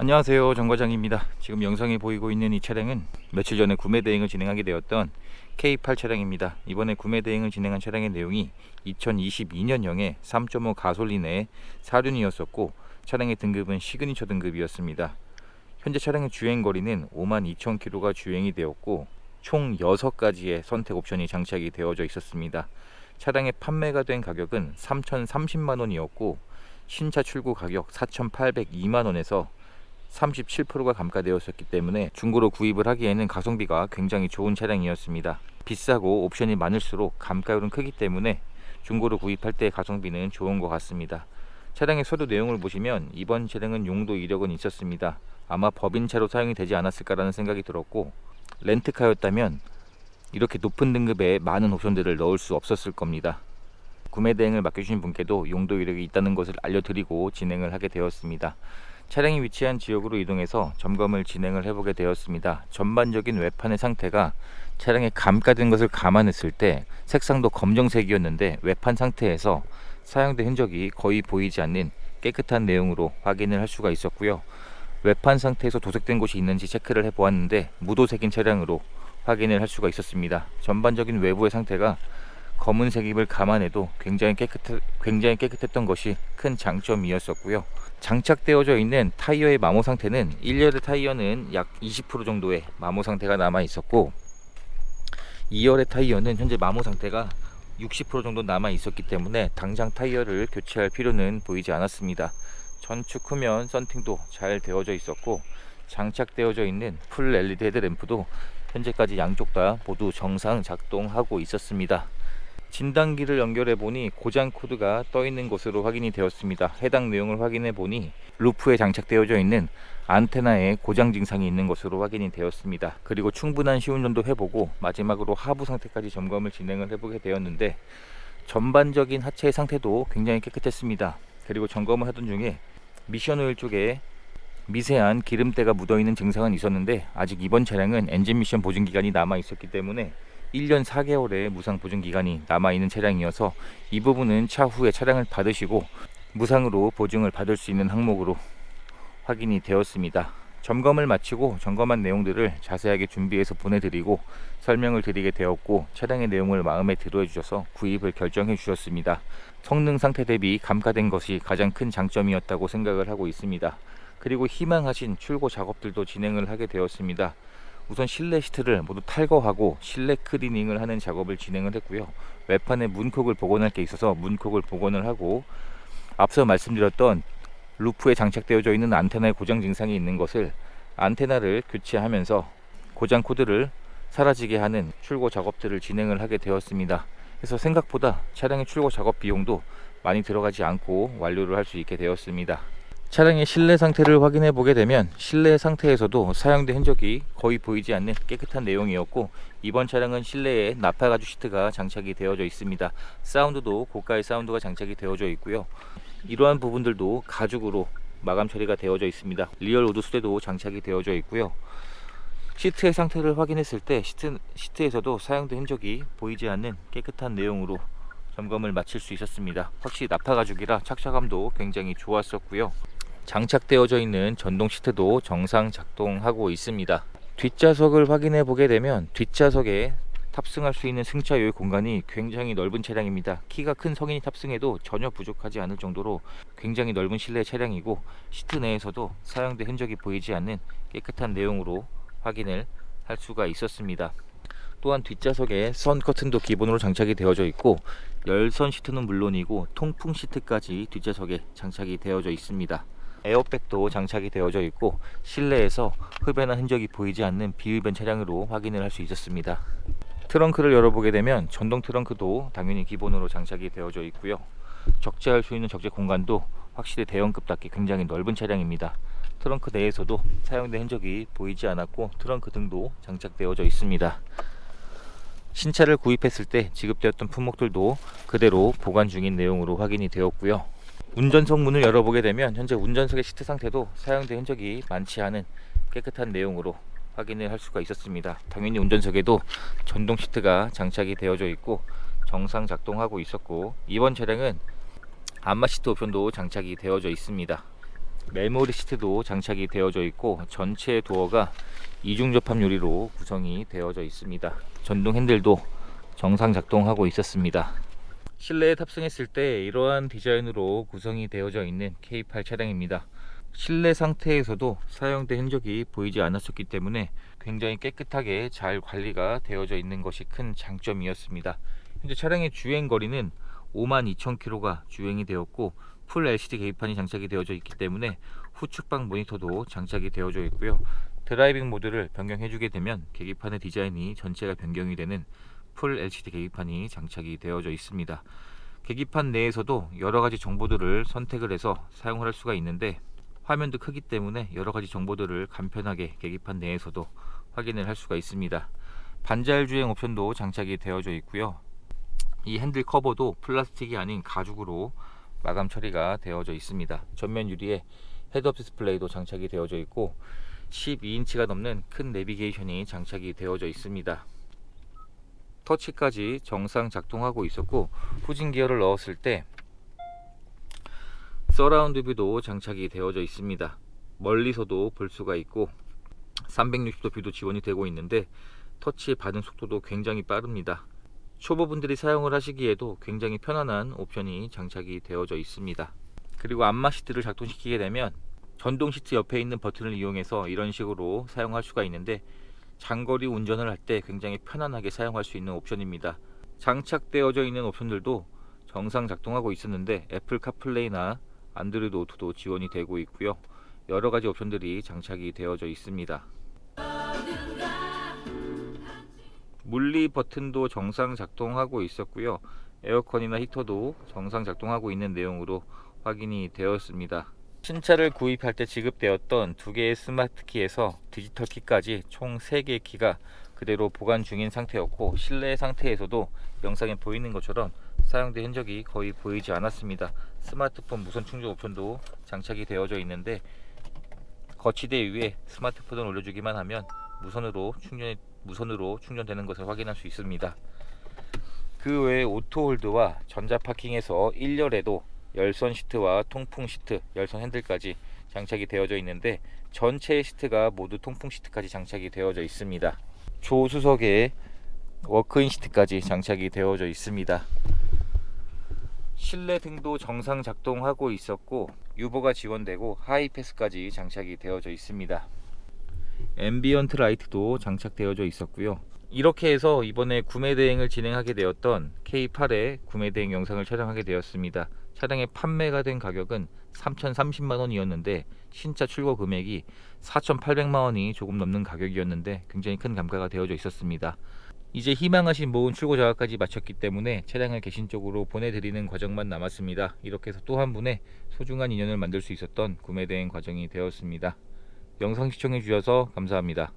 안녕하세요. 정과장입니다. 지금 영상에 보이고 있는 이 차량은 며칠 전에 구매 대행을 진행하게 되었던 K8 차량입니다. 이번에 구매 대행을 진행한 차량의 내용이 2022년형의 3.5 가솔린의 사륜이었었고 차량의 등급은 시그니처 등급이었습니다. 현재 차량의 주행거리는 52,000km가 주행이 되었고 총 6가지의 선택 옵션이 장착이 되어져 있었습니다. 차량의 판매가 된 가격은 3,030만원이었고 신차 출고 가격 4,802만원에서 37%가 감가되었었기 때문에 중고로 구입을 하기에는 가성비가 굉장히 좋은 차량이었습니다. 비싸고 옵션이 많을수록 감가율은 크기 때문에 중고로 구입할 때 가성비는 좋은 것 같습니다. 차량의 서류 내용을 보시면 이번 차량은 용도 이력은 있었습니다. 아마 법인차로 사용이 되지 않았을까라는 생각이 들었고 렌트카였다면 이렇게 높은 등급의 많은 옵션들을 넣을 수 없었을 겁니다. 구매 대행을 맡겨주신 분께도 용도 이력이 있다는 것을 알려드리고 진행을 하게 되었습니다. 차량이 위치한 지역으로 이동해서 점검을 진행을 해보게 되었습니다. 전반적인 외판의 상태가 차량에 감가된 것을 감안했을 때 색상도 검정색이었는데 외판 상태에서 사용된 흔적이 거의 보이지 않는 깨끗한 내용으로 확인을 할 수가 있었고요. 외판 상태에서 도색된 곳이 있는지 체크를 해보았는데 무도색인 차량으로 확인을 할 수가 있었습니다. 전반적인 외부의 상태가 검은색임을 감안해도 굉장히 깨끗 굉장히 깨끗했던 것이 큰 장점이었었고요. 장착되어져 있는 타이어의 마모 상태는 1열의 타이어는 약 20% 정도의 마모 상태가 남아 있었고 2열의 타이어는 현재 마모 상태가 60% 정도 남아 있었기 때문에 당장 타이어를 교체할 필요는 보이지 않았습니다. 전축 후면 썬팅도 잘 되어져 있었고 장착되어져 있는 풀 LED 헤드램프도 현재까지 양쪽 다 모두 정상 작동하고 있었습니다. 진단기를 연결해 보니 고장 코드가 떠 있는 것으로 확인이 되었습니다. 해당 내용을 확인해 보니 루프에 장착되어져 있는 안테나에 고장 증상이 있는 것으로 확인이 되었습니다. 그리고 충분한 시운전도 해보고 마지막으로 하부 상태까지 점검을 진행을 해보게 되었는데 전반적인 하체의 상태도 굉장히 깨끗했습니다. 그리고 점검을 하던 중에 미션 오일 쪽에 미세한 기름때가 묻어있는 증상은 있었는데 아직 이번 차량은 엔진 미션 보증 기간이 남아 있었기 때문에 1년 4개월의 무상 보증 기간이 남아 있는 차량이어서 이 부분은 차후에 차량을 받으시고 무상으로 보증을 받을 수 있는 항목으로 확인이 되었습니다. 점검을 마치고 점검한 내용들을 자세하게 준비해서 보내드리고 설명을 드리게 되었고 차량의 내용을 마음에 들어 주셔서 구입을 결정해 주셨습니다. 성능 상태 대비 감가된 것이 가장 큰 장점이었다고 생각을 하고 있습니다. 그리고 희망하신 출고 작업들도 진행을 하게 되었습니다. 우선 실내 시트를 모두 탈거하고 실내 클리닝을 하는 작업을 진행을 했고요. 외판에 문콕을 복원할 게 있어서 문콕을 복원을 하고 앞서 말씀드렸던 루프에 장착되어져 있는 안테나의 고장 증상이 있는 것을 안테나를 교체하면서 고장 코드를 사라지게 하는 출고 작업들을 진행을 하게 되었습니다. 그래서 생각보다 차량의 출고 작업 비용도 많이 들어가지 않고 완료를 할 수 있게 되었습니다. 차량의 실내 상태를 확인해 보게 되면 실내 상태에서도 사용된 흔적이 거의 보이지 않는 깨끗한 내용이었고 이번 차량은 실내에 나파 가죽 시트가 장착이 되어져 있습니다. 사운드도 고가의 사운드가 장착이 되어져 있고요. 이러한 부분들도 가죽으로 마감 처리가 되어져 있습니다. 리얼 우드 수대도 장착이 되어져 있고요. 시트의 상태를 확인했을 때 시트, 시트에서도 사용된 흔적이 보이지 않는 깨끗한 내용으로 점검을 마칠 수 있었습니다. 확실히 나파 가죽이라 착착감도 굉장히 좋았었고요. 장착되어져 있는 전동 시트도 정상 작동하고 있습니다. 뒷좌석을 확인해 보게 되면 뒷좌석에 탑승할 수 있는 승차요의 공간이 굉장히 넓은 차량입니다. 키가 큰 성인이 탑승해도 전혀 부족하지 않을 정도로 굉장히 넓은 실내 차량이고 시트 내에서도 사용된 흔적이 보이지 않는 깨끗한 내용으로 확인을 할 수가 있었습니다. 또한 뒷좌석에 선 커튼도 기본으로 장착이 되어져 있고 열선 시트는 물론이고 통풍 시트까지 뒷좌석에 장착이 되어져 있습니다. 에어백도 장착이 되어져 있고 실내에서 흡연한 흔적이 보이지 않는 비흡연 차량으로 확인을 할 수 있었습니다. 트렁크를 열어보게 되면 전동 트렁크도 당연히 기본으로 장착이 되어져 있고요. 적재할 수 있는 적재 공간도 확실히 대형급답게 굉장히 넓은 차량입니다. 트렁크 내에서도 사용된 흔적이 보이지 않았고 트렁크 등도 장착되어져 있습니다. 신차를 구입했을 때 지급되었던 품목들도 그대로 보관 중인 내용으로 확인이 되었고요. 운전석 문을 열어보게 되면 현재 운전석의 시트 상태도 사용된 흔적이 많지 않은 깨끗한 내용으로 확인을 할 수가 있었습니다. 당연히 운전석에도 전동 시트가 장착이 되어져 있고 정상 작동하고 있었고 이번 차량은 안마 시트 옵션도 장착이 되어져 있습니다. 메모리 시트도 장착이 되어져 있고 전체 도어가 이중 접합 유리로 구성이 되어져 있습니다. 전동 핸들도 정상 작동하고 있었습니다. 실내에 탑승했을 때 이러한 디자인으로 구성이 되어져 있는 K8 차량입니다. 실내 상태에서도 사용된 흔적이 보이지 않았었기 때문에 굉장히 깨끗하게 잘 관리가 되어져 있는 것이 큰 장점이었습니다. 현재 차량의 주행 거리는 52,000km가 주행이 되었고 풀 LCD 계기판이 장착이 되어져 있기 때문에 후측방 모니터도 장착이 되어져 있고요. 드라이빙 모드를 변경해주게 되면 계기판의 디자인이 전체가 변경이 되는 풀 LCD 계기판이 장착이 되어져 있습니다. 계기판 내에서도 여러 가지 정보들을 선택을 해서 사용을 할 수가 있는데 화면도 크기 때문에 여러 가지 정보들을 간편하게 계기판 내에서도 확인을 할 수가 있습니다. 반자율 주행 옵션도 장착이 되어져 있고요. 이 핸들 커버도 플라스틱이 아닌 가죽으로 마감 처리가 되어져 있습니다. 전면 유리에 헤드업 디스플레이도 장착이 되어져 있고 12인치가 넘는 큰 내비게이션이 장착이 되어져 있습니다. 터치까지 정상 작동하고 있었고 후진 기어를 넣었을 때 서라운드 뷰도 장착이 되어져 있습니다. 멀리서도 볼 수가 있고 360도 뷰도 지원이 되고 있는데 터치 반응 속도도 굉장히 빠릅니다. 초보분들이 사용을 하시기에도 굉장히 편안한 옵션이 장착이 되어져 있습니다. 그리고 안마 시트를 작동시키게 되면 전동 시트 옆에 있는 버튼을 이용해서 이런 식으로 사용할 수가 있는데 장거리 운전을 할 때 굉장히 편안하게 사용할 수 있는 옵션입니다. 장착되어져 있는 옵션들도 정상 작동하고 있었는데 애플 카플레이나 안드로이드 오토도 지원이 되고 있고요. 여러 가지 옵션들이 장착이 되어져 있습니다. 물리 버튼도 정상 작동하고 있었고요. 에어컨이나 히터도 정상 작동하고 있는 내용으로 확인이 되었습니다. 신차를 구입할 때 지급되었던 두 개의 스마트 키에서 디지털 키까지 총 3개의 키가 그대로 보관 중인 상태였고 실내 상태에서도 영상에 보이는 것처럼 사용된 흔적이 거의 보이지 않았습니다. 스마트폰 무선 충전 옵션도 장착이 되어져 있는데 거치대 위에 스마트폰을 올려주기만 하면 무선으로 충전 무선으로 충전되는 것을 확인할 수 있습니다. 그 외에 오토 홀드와 전자 파킹에서 1열에도 열선 시트와 통풍 시트, 열선 핸들까지 장착이 되어져 있는데 전체 시트가 모두 통풍 시트까지 장착이 되어져 있습니다. 조수석에 워크인 시트까지 장착이 되어져 있습니다. 실내 등도 정상 작동하고 있었고 유보가 지원되고 하이패스까지 장착이 되어져 있습니다. 앰비언트 라이트도 장착되어져 있었고요. 이렇게 해서 이번에 구매 대행을 진행하게 되었던 K8의 구매 대행 영상을 촬영하게 되었습니다. 차량의 판매가 된 가격은 3,030만 원이었는데 신차 출고 금액이 4,800만 원이 조금 넘는 가격이었는데 굉장히 큰 감가가 되어져 있었습니다. 이제 희망하신 모은 출고 작업까지 마쳤기 때문에 차량을 개신 쪽으로 보내드리는 과정만 남았습니다. 이렇게 해서 또 한 분의 소중한 인연을 만들 수 있었던 구매 대행 과정이 되었습니다. 영상 시청해 주셔서 감사합니다.